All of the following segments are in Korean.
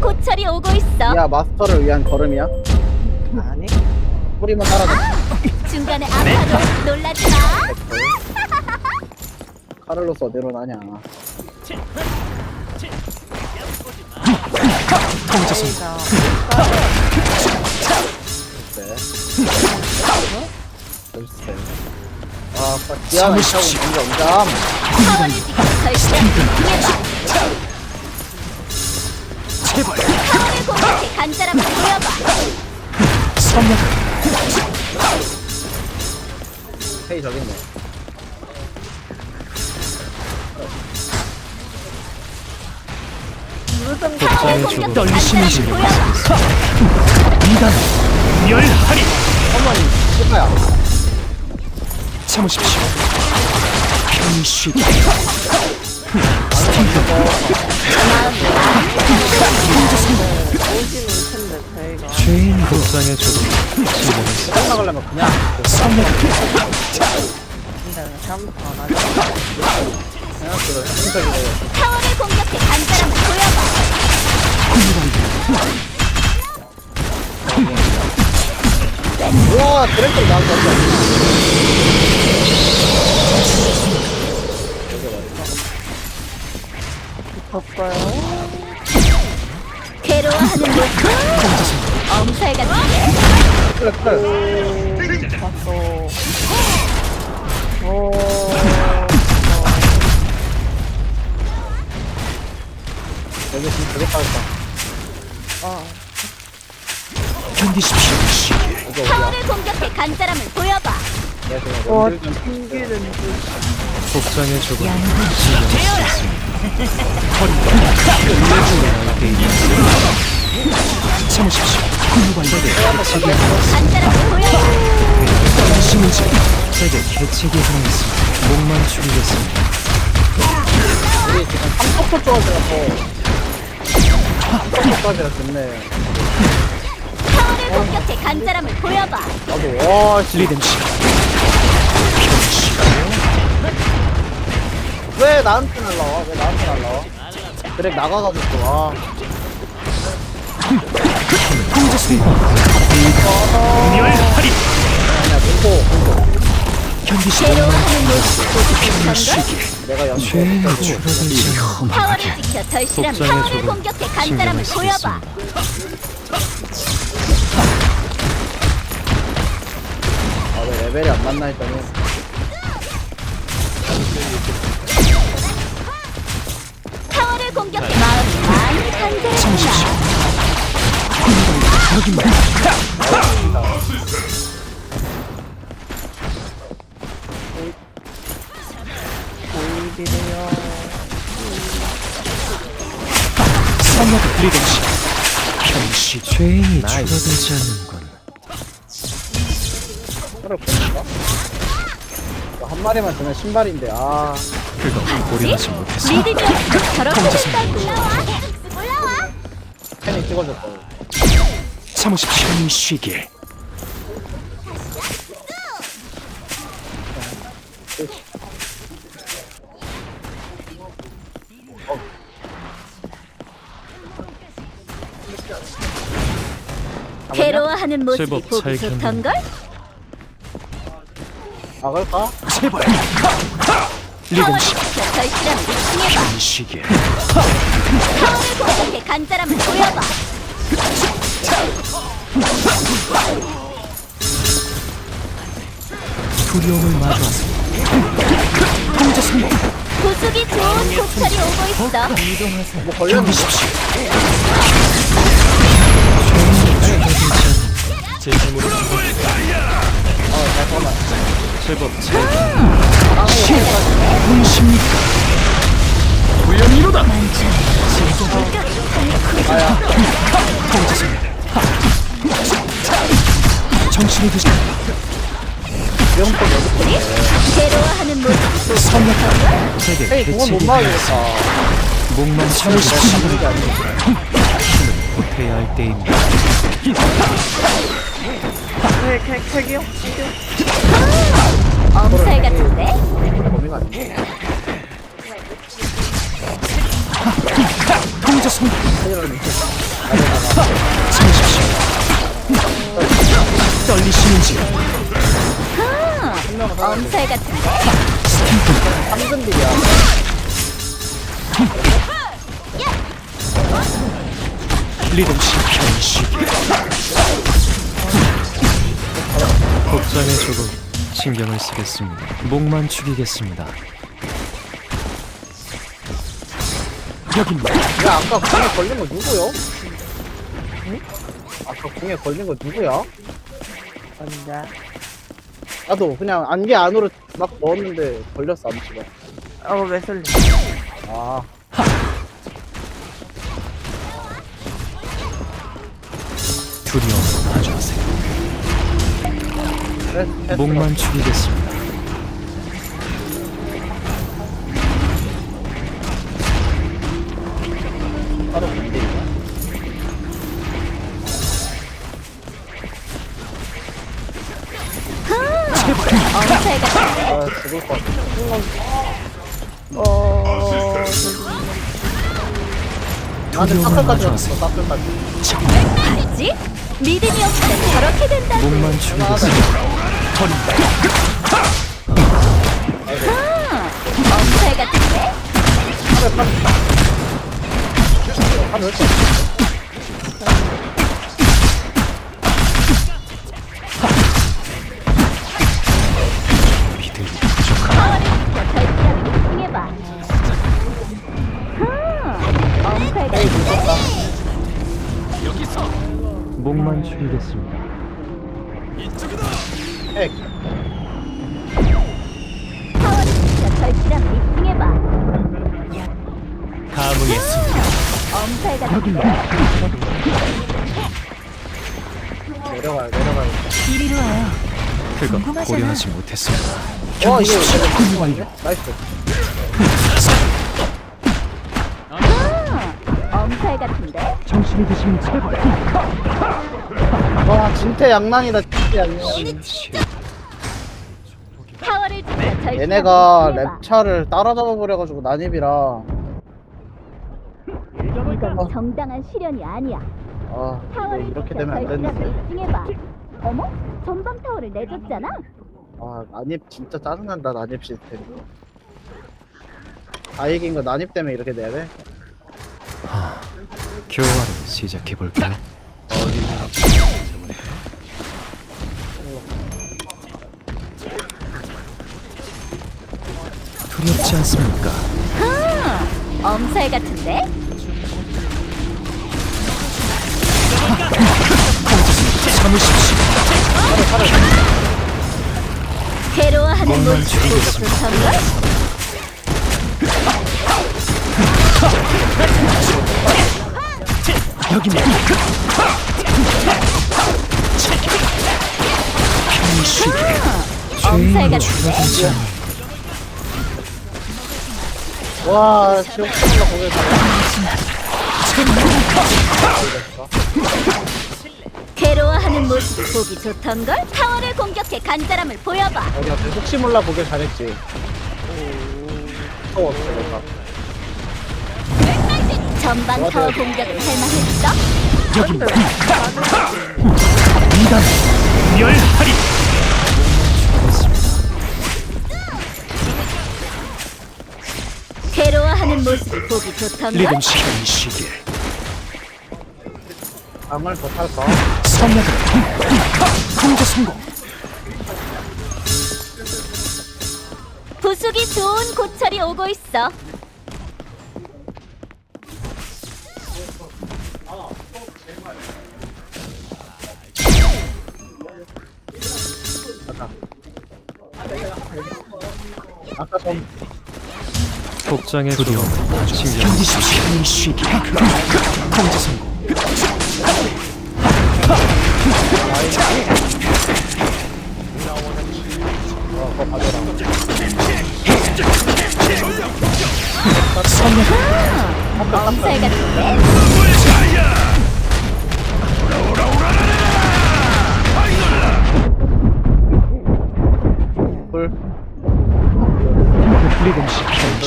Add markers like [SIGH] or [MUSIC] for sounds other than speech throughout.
고철이 오고 있어. 야 마스터를 위한 걸음이야? 아니 뿌리만 따라다 중간에 아파도 놀라지 마. 카를로스 어디로 나냐 저희가 글쎄 글쎄 아 인감 파워를 지켜 절실 간사람을 보여봐. 선약 헤이 저기 있네. 간사람을 떨리시는지. 이단. 열하리. 어머니 씨바야. 참으십시오. 편히 쉬 [LAUGHS] 죄인 형 나가려면 그냥 파워를 공격해 간사람을 보여봐. 우와 드래곤 나왔어 덥어요 괴로워하는 모습. 엄살 같은데. 봤어 오 여기 지금 되게 빠졌다 어. 견디십시오 이거 어디야? 파워를 공격해 간사람을 보여봐. 와 튕기는 듯 복장의 조금 참으십시오 개책이 간사람을 보여봐. 신문지 제게 개책이 하나 있습니다 목만 축이겠습니다 우리 지금 3턱도 좋아져서 3턱까지가 좋네 파워를 공격해 간사람을 보여봐. 나도 와 씨. 쉬게 왜 나한테 날라와? 왜 나한테 날라와? 드랙 나가가지고 아. 아니야 공포 괴로워하는 모습 내가 연습 줄어들지 파워를 지켜 파워를 조금 공격해 신경을 보여봐. 레벨이 안 맞나 했더니. 공격해 마음이 많이 죄인이 줄어들지 않는군 보니까 이거 한 마리만 주면 신발인데 아 그거 고려하지 못했어 리드 좀 저렇게 된다고. 올라와. 올라와. 팬이 찍어줬다고 참으십시오 쉬게 괴로워하는 모습이 제법 보기 잘 좋던걸? 막을까? 제발 절실함을 칭해봐. 편히 쉬게 파워를 공격해 간사람을 보여봐. 두려움을 마주하세요 통제승리 고속이 좋은 고철이 오고 있어. 뭐 걸렸는데 견디십시오 죄인이 줄어들지 않는 제 힘으로 어 잠깐만 제법 잘 분십니까 불량이로다. 통제승리 정신이 드시 괴로워하는 모습이 선약 제게 개책이 막으겠다 목만 참으십시오 이게 아니야 못해야 할 때입니다 네 캐, 캐기요? 엄살 같은데? 범위가 아니야 통제승리 헤이를 참으십시오. 떨리시는지요? 엄살 같은데? 삼근딜이야. 리듬 씨 편식이. 복장에 조금 신경을 쓰겠습니다. 목만 죽이겠습니다. 여기입니다. 야, 아까 궁에 걸린 거 누구요? 아까 궁에 걸린 거 누구야? 뭔데? 나도 그냥 안개 안으로 막 넣었는데 걸렸어, 암치가. 어, 왜 설리? 아, 두려움 목만 죽이겠습니다. 바로. 엄살 같은데? 아, 죽을 것 같아. 어, 사슬까지 마주하세요. 왔어, 사슬까지. 알지? 믿음이 없으면 저렇게 된다고. 죽이겠습니다. 엄살 같은데? 아, 부족한 파워를 엄살 같은데? 목만 죽이겠습니다. 핵. 파워를 지켜 절대로 집중해봐. 감흥했습니다. 엄살 같은데? 내려가요, 내려가요. 이리로 와요. 그건. 고려하지 못했습니다. 와, 이거 경고십시오. 완료. 나이스. 음, 엄살 같은데? 정신이 드시면 제발. 와, 진태 양난이다, 진태 양난. 파워를 얘네가. 랩차를 따라잡아 버려가지고 난입이라. 이건 정당한 실현이 아니야. 아, 이거 타워를 이렇게 되면 안 되는데. 어머? 전방 타워를 내줬잖아. 아, 난입 진짜 짜증난다, 난입 시스템. 다 이긴 거 난입 때문에 이렇게 내야 돼? 교화를 시작해 볼까요? 두렵지 않습니까? 엄살 같은데? 참으십시오. 괴로워하는 뭔가 모습 보고 죽이겠습니다. 좋던가? 여기입니다. 편히 엄살. 같은데? 와, 지옥 올라 거기 괴로워하는 모습 보기 좋던걸? 타워를 공격해 간절함을 보여봐. 어디가 혹시 몰라 보길 잘했지. 무서웠어, 내가. 전방 타워 공격을 할만했어? 이단 멸하리. 괴로워하는 모습 보기 좋던걸? 리듬 시간이. 방을 더 탈까? 선약을 통제 성공. 부수기 좋은 고철이 오고 있어. 복장의 두려움 견디십시오. 시간이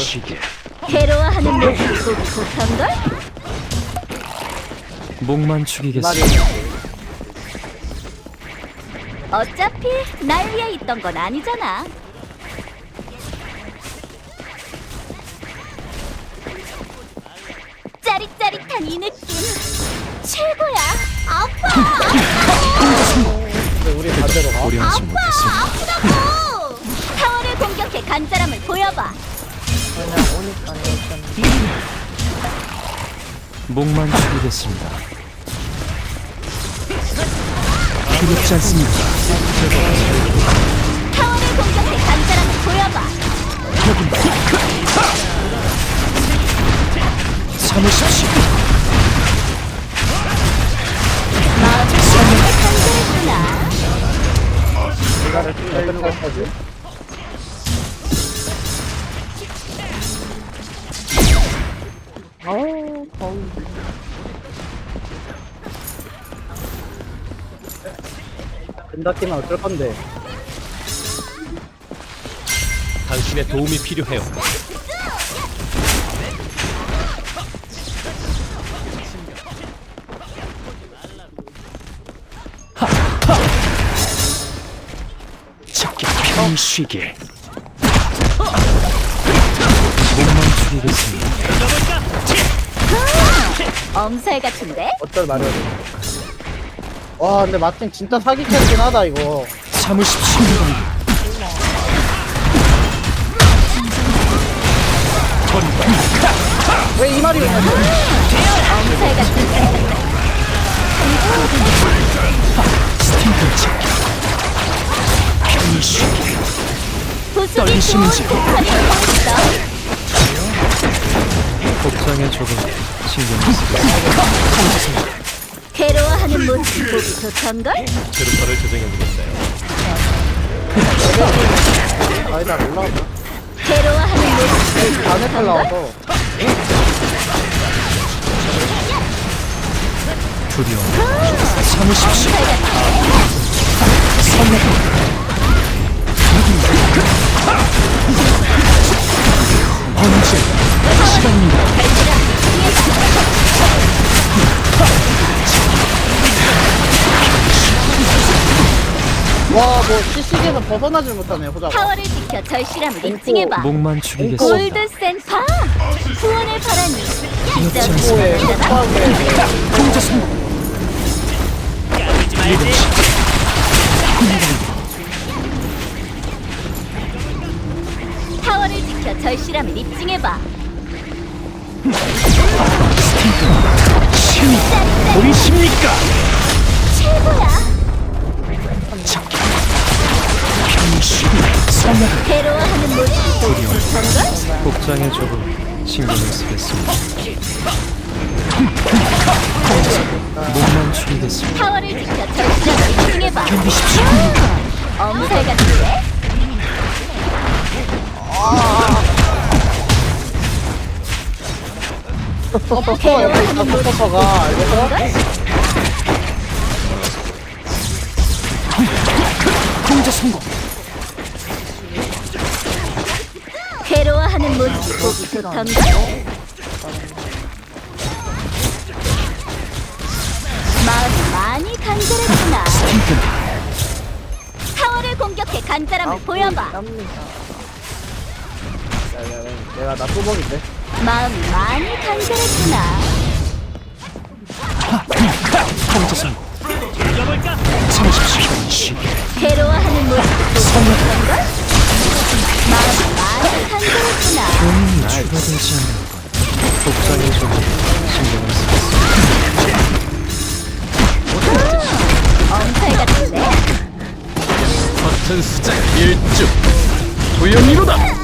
쉬게. 괴로워하는 모습 좋던걸? 목만. 마리. 어차피 날 위에 있던 건 아니잖아. 짜릿짜릿한 이 느낌 최고야. 아파. 우리 반대로 가. 고려하지. 아프다고. 타워를 공격해 간절함을 보여봐. 그냥 오니까 일단 목만 죽이겠습니다. 두렵지 않습니다. 타워를 공격해 간절함을 보여봐. 참으십시오. 마음이 간절했구나. 된다키면 어쩔 건데. 당신의 도움이 필요해요. 작게 편히 쉬게. 목만 죽이겠습니다. 엄살 같은데? 어쩔 말이야. 와, 근데 마틴 진짜 사기 캐릭긴 하다, 이거. 참으십시오. 왜 이 말이? 스팅크 작게. 편히. 부수기 떨리시는지. 복장에 조금 신경 쓰겠습니다. 괴로워하는 모습 보기 좋던걸? 제로파를 조정해보겠어요. 아니다, 올라갔나? 괴로워하는 모습 보기 안에 탈 좋던걸? 나와서. 언제 시간입니다. 와, 뭐, CC기에서 벗어나질 못하네, 호자가. 타워를 지켜 절실함을 입증해봐. 목만 죽이겠습니다. 골드 센터 후원을 바라니 진짜 뭐에, 않습니다. 호하게. 타워를 지켜 절실함을 입증해봐. 신이 보이십니까? 최고야. 괴로워하는 모습 보기 좋던걸? 복장에 조금 신경을 쓰겠습니다. 목만 죽이겠습니다. 타워를 지켜 절실함을 입증해봐. 견디십시오. 엄살 같은데? 서퍼가 옆에 있다, 서퍼가. 알겠어? 공자 성공. 하는 모습 보기 좋던걸? 마음이 많이 간절했구나. 타워를 공격해 간절함을 보여봐. 야, 야, 내가 나 뚜벅인데. 마음이 많이 간절했구나. 참 추가되지 않는 건 복장에 조금 신경을 쓰겠습니다. 엄살 같은데? 버튼 수작 일주 도영이로다.